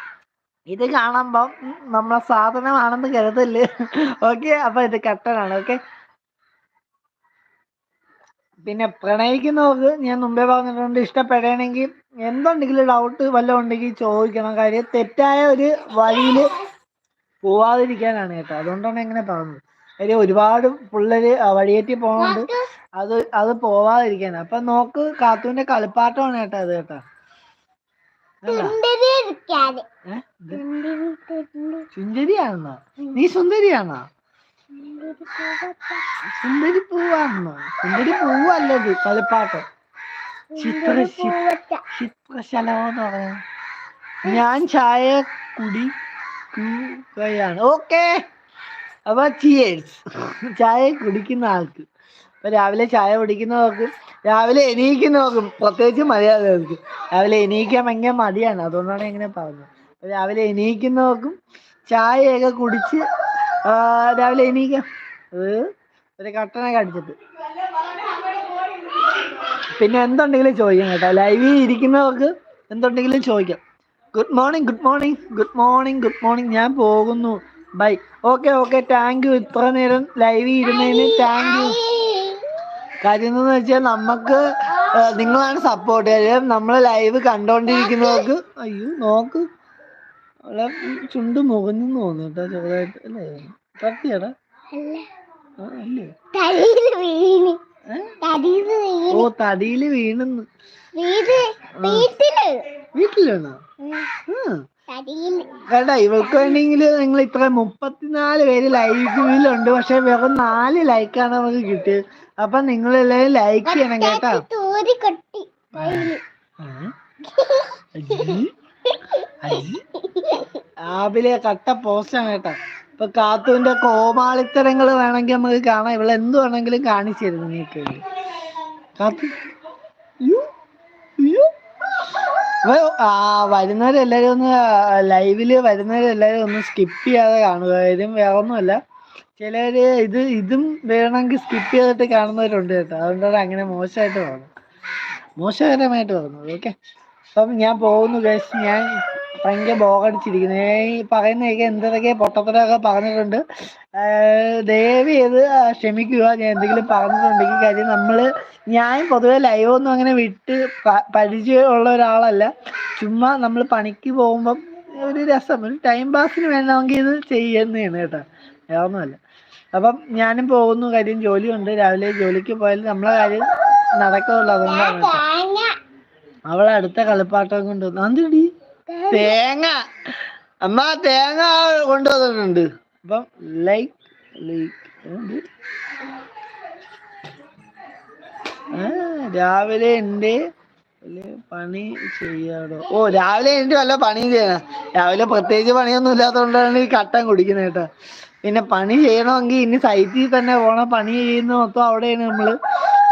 S1: ഇത് കാണുമ്പം നമ്മളെ സാധനമാണെന്ന് കരുതൽ ഓക്കെ അപ്പൊ ഇത് കട്ടനാണ് ഓക്കെ പിന്നെ പ്രണയിക്കുന്നവർക്ക് ഞാൻ മുമ്പേ പറഞ്ഞിട്ടുണ്ട് ഇഷ്ടപ്പെടണമെങ്കിൽ എന്തുണ്ടെങ്കിലും ഡൗട്ട് വല്ലതും ഉണ്ടെങ്കിൽ ചോദിക്കണം. കാര്യം തെറ്റായ ഒരു വഴിയിൽ പോവാതിരിക്കാനാണ് കേട്ടോ. അതുകൊണ്ടാണ് എങ്ങനെ പറഞ്ഞത്. കാര്യം ഒരുപാട് പിള്ളേര് വഴിയേറ്റി പോകുന്നുണ്ട് അത് അത് പോവാതിരിക്കാനാണ്. അപ്പൊ നോക്ക് കാത്തുവിന്റെ കളിപ്പാട്ടമാണ് കേട്ടോ അത് കേട്ടോ അല്ല
S3: സുന്ദരി ഇരിക്കാതെ
S1: ഏ? ഇത്
S3: സുന്ദരി സുന്ദരി
S1: സുന്ദരിയാണെന്നോ നീ സുന്ദരിയാണോ? സുന്ദരി പൂവാണെന്നോ സുന്ദരി പൂവല്ലത് കളിപ്പാട്ടം? ചിത്ര ചി-
S3: പൂവച്ച.
S1: ചിത്രശലഭം എന്ന് പറയാ ഞാൻ ചായ കുടിക്കുകയാണ് ഓക്കെ. അപ്പൊ ചിയേഴ്സ് ചായ കുടിക്കുന്ന ആൾക്ക്. രാവിലെ ചായ കുടിക്കുന്നവർക്ക് രാവിലെ എണീക്കുന്നവർക്കും പ്രത്യേകിച്ച് മലയാളികൾക്ക് രാവിലെ എണീക്കാൻ ഭയങ്കര മടിയാണ്. അതുകൊണ്ടാണ് ഇങ്ങനെ പറഞ്ഞത്. രാവിലെ എണീക്കുന്നവർക്കും ചായയൊക്കെ കുടിച്ച് രാവിലെ എണീക്കാം ഒരു കട്ടനൊക്കെ അടിച്ചിട്ട്. പിന്നെ എന്തുണ്ടെങ്കിലും ചോദിക്കാം കേട്ടോ. ലൈവിൽ ഇരിക്കുന്നവർക്ക് എന്തുണ്ടെങ്കിലും ചോദിക്കാം. Good morning good morning good morning good morning ഞാൻ പോകുന്നു. Bye okay okay thank you ഇത്ര നേരം ലൈവിൽ ഇരുന്നതിന് താങ്ക് യു കാര്യം എന്ന് വെച്ചാൽ നമുക്ക് നിങ്ങളാണ് സപ്പോർട്ട് കാര്യം നമ്മൾ ലൈവ് കണ്ടോണ്ടിരിക്കുന്നവർക്ക് അയ്യോ നോക്ക്. അവളെ ചുണ്ട് മുഖഞ്ഞു തോന്നുന്നു കേട്ടോ ചെറുതായിട്ട് അല്ലേ? തട്ടിയടാ. ഓ തടിയിൽ വീണെന്ന്.
S3: വീട് വീട്ടിൽ.
S1: വീട്ടിലാണോ? കേട്ടാ ഇവൾക്ക് വേണമെങ്കിൽ നിങ്ങൾ ഇത്ര മുപ്പത്തിനാല് പേര് ലൈവിലുണ്ട് പക്ഷെ വെറും നാല് ലൈക്കാണ് നമുക്ക് കിട്ടിയത്. അപ്പൊ നിങ്ങൾ എല്ലാവരും ലൈക്ക് ചെയ്യണം കേട്ടോ. രാവിലെ കട്ട പോസ്റ്റാണ് കേട്ടോ. ഇപ്പൊ കാത്തുവിന്റെ കോമാളിത്തരങ്ങൾ വേണമെങ്കിൽ നമുക്ക് കാണാം. ഇവിടെ എന്ത് വേണമെങ്കിലും കാണിച്ചു തരും നിങ്ങൾക്ക് കാത്തു. ആ വരുന്നവരെല്ലാരും ഒന്ന് ലൈവിൽ വരുന്നവരെല്ലാരും ഒന്ന് സ്കിപ്പ് ചെയ്യാതെ കാണുക. കാര്യം വേറെ ഒന്നുമല്ല ചിലര് ഇത് ഇതും വേണമെങ്കിൽ സ്കിപ്പ് ചെയ്തിട്ട് കാണുന്നവരുണ്ട് കേട്ടോ. അതുകൊണ്ടാണ് അങ്ങനെ മോശമായിട്ട് പറഞ്ഞു മോശകരമായിട്ട് പറഞ്ഞത് ഓക്കെ അപ്പം ഞാൻ പോകുന്നു ഗൈസ് ഞാൻ ഭയങ്കര ബോറടിച്ചിരിക്കുന്നു ഞാൻ ഈ പറയുന്നതൊക്കെ എന്തൊക്കെ പൊട്ടത്തരമൊക്കെ പറഞ്ഞിട്ടുണ്ട്. ദയവ് ചെയ്ത് ക്ഷമിക്കുക. ഞാൻ എന്തെങ്കിലും പറഞ്ഞിട്ടുണ്ടെങ്കിൽ കാര്യം നമ്മൾ ഞാൻ പൊതുവെ ലൈവൊന്നും അങ്ങനെ വിട്ട് പരിചയമുള്ള ഒരാളല്ല. ചുമ്മാ നമ്മൾ പണിക്ക് പോകുമ്പം ഒരു രസം ഒരു ടൈം പാസിന് വേണമെങ്കിൽ ഇത് ചെയ്യുന്നതാണ് കേട്ടോ. വേറെ ഒന്നുമല്ല അപ്പം ഞാനും പോകുന്നു കാര്യം ജോലിയുണ്ട്. രാവിലെ ജോലിക്ക് പോയാൽ നമ്മളെ കാര്യം നടക്കുള്ളൂ അതുകൊണ്ടാണ് അവളെ അടുത്ത കളിപ്പാട്ടം കൊണ്ട് നന്ദിടി തേങ്ങ. അമ്മ തേങ്ങ കൊണ്ടുവന്നിട്ടുണ്ട് അപ്പം ലൈക്ക് ലൈക്ക് രാവിലെ ഉണ്ട് വല്ല പണി ചെയ്യാടോ? ഓ രാവിലെ എന്റെ വല്ല പണിയും ചെയ്യണം. രാവിലെ പ്രത്യേകിച്ച് പണിയൊന്നും ഇല്ലാത്തതുകൊണ്ടാണ് ഈ കട്ടൻ കുടിക്കുന്നത് കേട്ടോ. പിന്നെ പണി ചെയ്യണമെങ്കിൽ ഇനി സൈറ്റിൽ തന്നെ പോണം പണി ചെയ്യുന്ന മൊത്തം അവിടെയാണ് നമ്മൾ.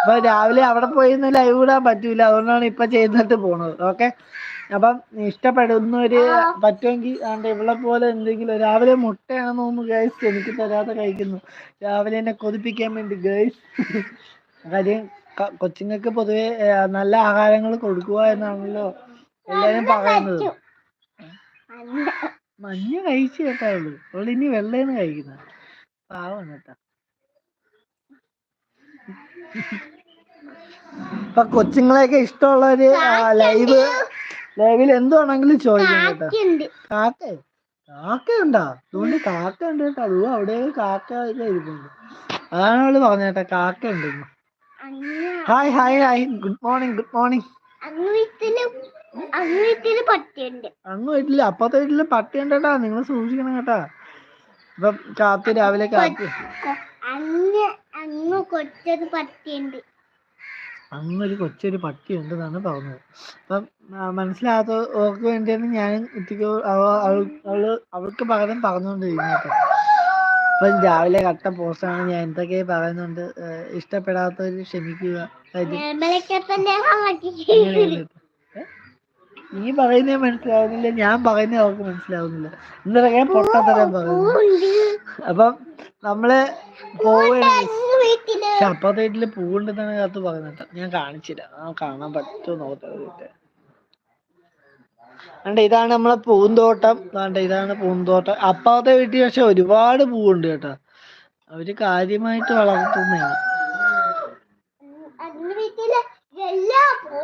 S1: അപ്പൊ രാവിലെ അവിടെ പോയി ലൈവ് ഇടാൻ പറ്റൂല. അതുകൊണ്ടാണ് ഇപ്പൊ ചെയ്തിട്ട് പോണത്. ഓക്കെ അപ്പം ഇഷ്ടപ്പെടുന്നവര് പറ്റുമെങ്കിൽ ആണ്ട് ഇവിടെ പോലെ എന്തെങ്കിലും രാവിലെ മുട്ടയാണെന്ന് തോന്നുന്നു ഗൈസ് എനിക്ക് തരാതെ കഴിക്കുന്നു. രാവിലെ എന്നെ കൊതിപ്പിക്കാൻ വേണ്ടി ഗൈസ് കാര്യം കൊച്ചുങ്ങൾക്ക് പൊതുവെ നല്ല ആഹാരങ്ങൾ കൊടുക്കുക എന്നാണല്ലോ എല്ലാരും പറയുന്നത്. മഞ്ഞ കഴിച്ചു കേട്ടാ ഉള്ളു അവൾ ഇനി വെള്ളയാണ് കഴിക്കുന്നത് പാവം കേട്ടാ. ഇപ്പൊ കൊച്ചുങ്ങളെയൊക്കെ ഇഷ്ടമുള്ളവര് ലൈവ് ലൈവിൽ എന്തുവാണെങ്കിലും ചോദിക്കും കേട്ടോ.
S3: കാക്കയുണ്ട്.
S1: കാക്ക? കാക്കയുണ്ടാ? അതുകൊണ്ട് കാക്ക ഉണ്ട് കേട്ടോ. അതും അവിടെ കാക്ക ഇരിപ്പുണ്ട്. അതാണ് അവൾ പറഞ്ഞ കേട്ടാ. കാക്ക ഉണ്ടെന്ന്
S3: അങ്ങ്
S1: hi hi hi. Good morning good morning.
S3: അങ്ങ് വീട്ടിൽ അങ്ങ് വീട്ടിൽ പട്ടിയുണ്ട്
S1: കേട്ടാ നിങ്ങൾ സൂക്ഷിക്കണം കേട്ടാ. ഇപ്പൊ കാത്തു രാവിലെ കാത്തു.
S3: കൊ- അങ്ങ് അങ്ങ് കൊച്ചൊരു പട്ടിയുണ്ട്.
S1: അങ്ങൊരു കൊച്ചൊരു പട്ടി ഉണ്ടെന്നാണ് പറഞ്ഞത്. അപ്പം ആ, മനസ്സിലാകാത്തവർക്ക് വേണ്ടിയാണ് ഞാൻ ഇത്തിക്ക് അവൾ അവൾക്ക് പകരം പറഞ്ഞുകൊണ്ടിരിക്കുന്നത് കേട്ടോ. അപ്പം രാവിലെ കട്ട പോസ്റ്റാണ് ഞാൻ എന്തൊക്കെ പറയുന്നുണ്ട്. ഇഷ്ടപ്പെടാത്തവര് ക്ഷമിക്കുക കാര്യം
S3: നമ്മളൊക്കെ തന്നെ
S1: അങ്ങനെയാണ് കേട്ടോ. ഏ? നീ പറയുന്നേ മനസ്സിലാവുന്നില്ല ഞാൻ പറയുന്നേ അവർക്ക് മനസ്സിലാവുന്നില്ല. എന്തൊക്കെ പൊട്ടത്തരം പറയുന്നു. അപ്പം നമ്മൾ പോവുകയാണ്. അപ്പുറത്തെ വീട്ടിൽ പൂവുണ്ടെന്നാണ് കാത്ത് പറയുന്നത് ഞാൻ കാണിച്ചില്ല. ആ കാണാൻ പറ്റുമോ നോക്കട്ടെ അണ്ട് ഇതാണ് നമ്മളെ പൂന്തോട്ടം. വേണ്ട ഇതാണ് പൂന്തോട്ടം. അപ്പാത്തെ വീട്ടിൽ പക്ഷെ ഒരുപാട് പൂവുണ്ട് കേട്ടോ. അവർ കാര്യമായിട്ട് വളർത്തുന്നതാണ്.
S3: എല്ലാ പൂവുണ്ട് എല്ലാ പൂവ്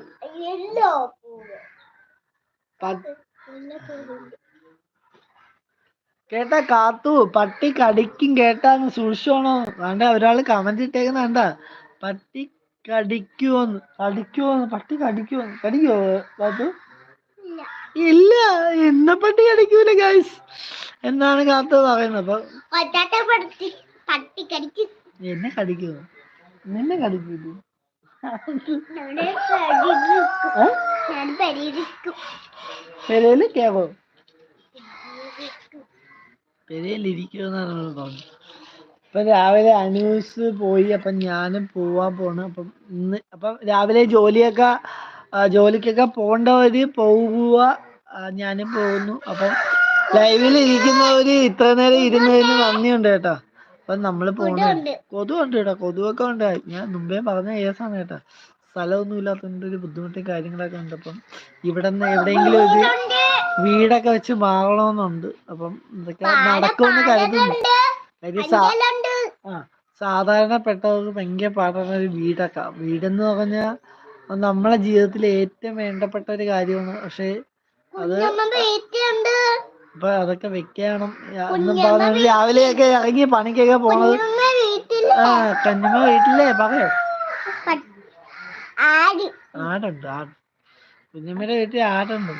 S1: പ-
S3: എല്ലാ പൂവുണ്ട്
S1: കേട്ടാ കാത്തു പട്ടി കടിക്കും കേട്ടാന്ന് സൂക്ഷിച്ചോണോ? വേണ്ട ഒരാൾ കമന്റ് ഇട്ടേക്കുന്ന വേണ്ട. പട്ടി കടിക്കുവോന്ന് കടിക്കുവോന്ന് പട്ടി കടിക്കുവോന്ന്. കടിക്കുവോ കാത്തു
S3: ഇല്ല
S1: എന്നെ പട്ടി കടിക്കൂല ഗൈസ് എന്നാണ് കാത്തു പറയുന്നത് അപ്പൊ
S3: കടിക്കും.
S1: എന്നെ കടിക്കുവോ? നിന്നെ കടിക്കൂല? പെരയിൽ കേവോ? അപ്പൊ രാവിലെ അനൂസ് പോയി അപ്പൊ ഞാനും പോവാൻ പോണ. അപ്പം ഇന്ന് അപ്പം രാവിലെ ജോലിയൊക്കെ ജോലിക്കൊക്കെ പോകേണ്ടവര് പോവുക. ഞാനും പോകുന്നു. അപ്പം ലൈവിൽ ഇരിക്കുന്നവര് ഇത്ര നേരം ഇരുന്നതിന് നന്ദിയുണ്ട് കേട്ടോ. അപ്പൊ നമ്മൾ പോണ.
S3: കൊതു
S1: ഉണ്ട് കേട്ടോ കൊതുവൊക്കെ ഉണ്ട് ഞാൻ മുമ്പേ പറഞ്ഞ കേസാണ് കേട്ടോ സ്ഥലമൊന്നും ഇല്ലാത്തതിന്റെ ഒരു ബുദ്ധിമുട്ടും കാര്യങ്ങളൊക്കെ ഉണ്ട്. അപ്പം ഇവിടെ നിന്ന് എവിടെയെങ്കിലും ഒരു വീടൊക്കെ വെച്ച് മാറണമെന്നുണ്ട്. അപ്പം ഇതൊക്കെ നടക്കുമെന്ന് കരുതുന്നു. ആ സാധാരണപ്പെട്ടവർക്ക് ഭയങ്കര പാടാണ് ഒരു വീടൊക്കെ. വീടെന്ന് പറഞ്ഞാൽ നമ്മളെ ജീവിതത്തിൽ ഏറ്റവും വേണ്ടപ്പെട്ട ഒരു കാര്യമാണ്. പക്ഷെ അത് ഇപ്പൊ അതൊക്കെ വെക്കണം. എന്നും പറഞ്ഞ രാവിലെയൊക്കെ ഇറങ്ങി പണിക്കൊക്കെ പോണത്? ആ കഞ്ഞമ്മ വീട്ടിലേ പറയോ. ആടുണ്ട് ആട്. കുഞ്ഞമ്മയുടെ വീട്ടിൽ ആടുണ്ട്.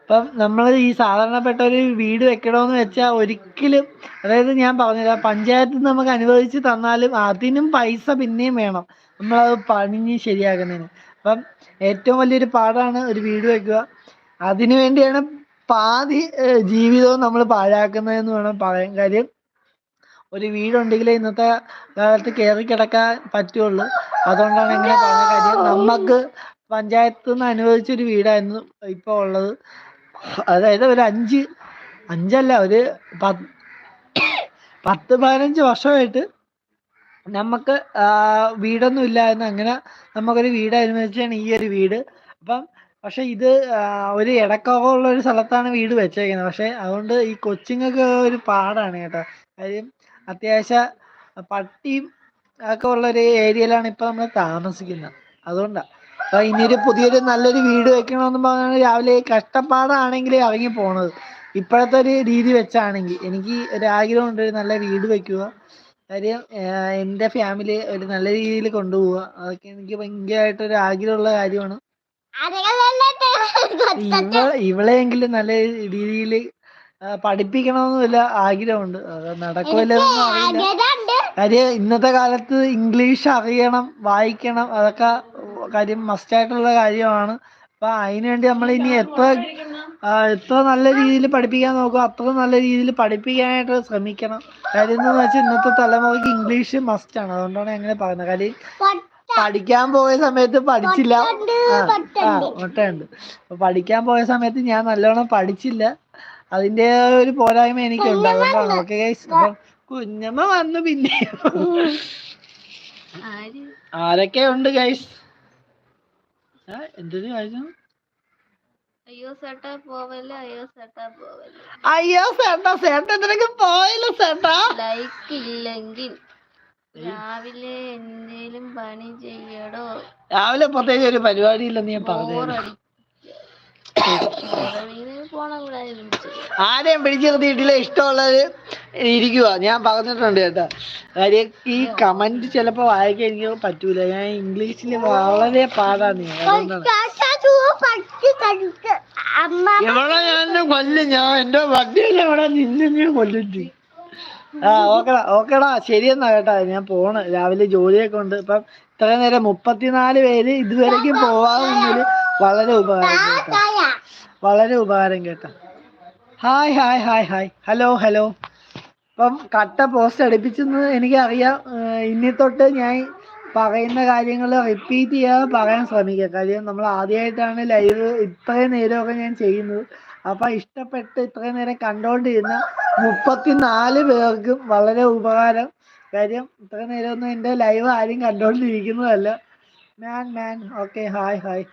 S1: ഇപ്പൊ നമ്മൾ ഈ സാധാരണപ്പെട്ട ഒരു വീട് വെക്കണമെന്ന് വെച്ചാൽ ഒരിക്കലും അതായത് ഞാൻ പറഞ്ഞില്ല പഞ്ചായത്തിൽ നിന്ന് നമുക്ക് അനുവദിച്ച് തന്നാലും അതിനും പൈസ പിന്നെയും വേണം. നമ്മളത് പണിഞ്ഞ് ശരിയാക്കുന്നതിന്. അപ്പം ഏറ്റവും വലിയൊരു പാടാണ് ഒരു വീട് വെക്കുക. അതിനു വേണ്ടിയാണ് പാതി ജീവിതവും നമ്മൾ പാഴാക്കുന്നതെന്ന് വേണം പറയാൻ കാര്യം. ഒരു വീടുണ്ടെങ്കിലേ ഇന്നത്തെ കാലത്ത് കയറി കിടക്കാൻ പറ്റുള്ളൂ. അതുകൊണ്ടാണ് ഇങ്ങനെ പറഞ്ഞ കാര്യം. നമുക്ക് പഞ്ചായത്ത് നിന്ന് അനുവദിച്ച ഒരു വീടായിരുന്നു ഇപ്പൊ ഉള്ളത്. അതായത് ഒരു അഞ്ച് അഞ്ചല്ല ഒരു പത്ത് പത്ത് പതിനഞ്ച് വർഷമായിട്ട് നമുക്ക് വീടൊന്നും ഇല്ലായിരുന്നു. അങ്ങനെ നമുക്കൊരു വീട് അനുവദിച്ചാണ് ഈ ഒരു വീട്. അപ്പം പക്ഷെ ഇത് ഒരു ഇടക്കമുള്ള ഒരു സ്ഥലത്താണ് വീട് വെച്ചേക്കുന്നത്. പക്ഷെ അതുകൊണ്ട് ഈ കൊച്ചിങ്ങൊക്കെ ഒരു പാടാണ് കേട്ടോ. കാര്യം അത്യാവശ്യം പട്ടിയും ഒക്കെ ഉള്ള ഒരു ഏരിയയിലാണ് ഇപ്പൊ നമ്മൾ താമസിക്കുന്നത്. അതുകൊണ്ടാ. അപ്പൊ ഇനിയൊരു പുതിയൊരു നല്ലൊരു വീട് വെക്കണമെന്ന് പറഞ്ഞാൽ രാവിലെ കഷ്ടപ്പാടാണെങ്കിൽ ഇറങ്ങി പോണത്. ഇപ്പോഴത്തെ ഒരു രീതി വെച്ചാണെങ്കിൽ എനിക്ക് ഒരു ആഗ്രഹമുണ്ട് ഒരു നല്ല വീട് വെക്കുക. കാര്യം എന്റെ ഫാമിലി ഒരു നല്ല രീതിയിൽ കൊണ്ടുപോവുക. അതൊക്കെ എനിക്ക് ഭയങ്കരമായിട്ടൊരു ആഗ്രഹമുള്ള കാര്യമാണ്. ഇവളെങ്കിലും നല്ല രീതിയിൽ പഠിപ്പിക്കണമെന്നില്ല ആഗ്രഹമുണ്ട്. അത് നടക്കുമല്ലെന്നൊന്നും അറിയില്ല. കാര്യം ഇന്നത്തെ കാലത്ത് ഇംഗ്ലീഷ് അറിയണം വായിക്കണം അതൊക്കെ കാര്യം മസ്റ്റായിട്ടുള്ള കാര്യമാണ്. അപ്പൊ അതിനുവേണ്ടി നമ്മൾ ഇനി എത്ര എത്ര നല്ല രീതിയിൽ പഠിപ്പിക്കാൻ നോക്കുക അത്ര നല്ല രീതിയിൽ പഠിപ്പിക്കാനായിട്ട് ശ്രമിക്കണം. കാര്യം എന്താന്ന് വെച്ചാൽ ഇന്നത്തെ തലമുറയ്ക്ക് ഇംഗ്ലീഷ് മസ്റ്റാണ് അതുകൊണ്ടാണ് അങ്ങനെ പറയുന്നത്. കാര്യം പഠിക്കാൻ പോയ സമയത്ത് പഠിച്ചില്ല. മുട്ടയുണ്ട് പഠിക്കാൻ പോയ സമയത്ത് ഞാൻ നല്ലോണം പഠിച്ചില്ല. അതിന്റെ ഒരു പോരായ്മ എനിക്കുണ്ട്. അതുകൊണ്ടാണ് ഓക്കെ ഗൈസ് കുഞ്ഞമ്മ വന്നു പിന്നെ.
S2: ആര്?
S1: ആരൊക്കെ ഉണ്ട് ഗൈസ് എന്തൊരു കാര്യം?
S2: അയ്യോ ചേട്ടാ പോവല്ലേ? അയ്യോ ചേട്ടാ പോവല്ലേ?
S1: അയ്യോ ചേട്ടാ ചേട്ടാ എന്തിനൊക്കെ പോയല്ലോ ചേട്ടാ
S2: ലൈക്ക് ഇല്ലെങ്കിൽ രാവിലെ എന്തേലും പണി ചെയ്യടോ?
S1: രാവിലെ പ്രത്യേകിച്ച് ഒരു പരിപാടി ഇല്ലെന്ന് ഞാൻ പറഞ്ഞു ആരെയും പിടിച്ചു നിർത്തിയിട്ടില്ല ഇഷ്ടമുള്ളത് ഇരിക്കുക ഞാൻ പറഞ്ഞിട്ടുണ്ട് കേട്ടോ. കാര്യം ഈ കമന്റ് ചിലപ്പോ വായിക്കാൻ എനിക്ക് പറ്റൂല. ഞാൻ ഇംഗ്ലീഷിൽ വളരെ പാടാണ് എവിടെ ഞാൻ കൊല്ലും. ഞാൻ എന്റെ വണ്ടിയിൽ എവിടെ നിന്നെ കൊല്ലും. ആ ഓക്കെടാ ഓക്കെടാ ശരിയെന്നാ കേട്ടാ ഞാൻ പോണ്. രാവിലെ ജോലിയൊക്കെ ഉണ്ട് ഇപ്പം ഇത്ര നേരം മുപ്പത്തിനാല് പേര് ഇതുവരേക്കും പോവാമെങ്കിൽ വളരെ ഉപകാരം കേട്ടോ. വളരെ ഉപകാരം കേട്ടാ. Hi hi hi hi. Hello hello. ഇപ്പം കട്ട പോസ്റ്റ് അടുപ്പിച്ചെന്ന് എനിക്കറിയാം. ഇനി തൊട്ട് ഞാൻ പറയുന്ന കാര്യങ്ങൾ റിപ്പീറ്റ് ചെയ്യാതെ പറയാൻ ശ്രമിക്കുക കാര്യം നമ്മൾ ആദ്യമായിട്ടാണ് ലൈവ് ഇത്രയും നേരമൊക്കെ ഞാൻ ചെയ്യുന്നത്. അപ്പൊ ഇഷ്ടപ്പെട്ട് ഇത്രയും നേരം കണ്ടോണ്ടിരുന്ന മുപ്പത്തിനാല് പേർക്കും വളരെ ഉപകാരം. കാര്യം ഇത്ര നേരം ഒന്നും എന്റെ ലൈവ് ആരും കണ്ടോണ്ടിരിക്കുന്നതല്ല. Man man okay hi hi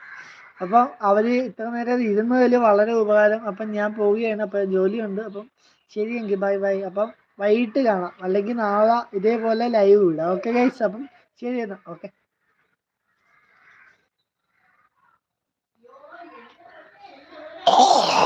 S1: അപ്പം അവർ ഇത്ര നേരം ഇരുന്നതിൽ വളരെ ഉപകാരം. അപ്പം ഞാൻ പോവുകയാണ്. അപ്പം ജോലിയുണ്ട്. അപ്പം ശരിയെങ്കിൽ ബൈ ബൈ അപ്പം വൈകിട്ട് കാണാം. അല്ലെങ്കിൽ നാളെ ഇതേപോലെ ലൈവ് വിടാം ഓക്കെ ഗൈസ് അപ്പം ശരി എന്നാ ഓക്കെ 哦。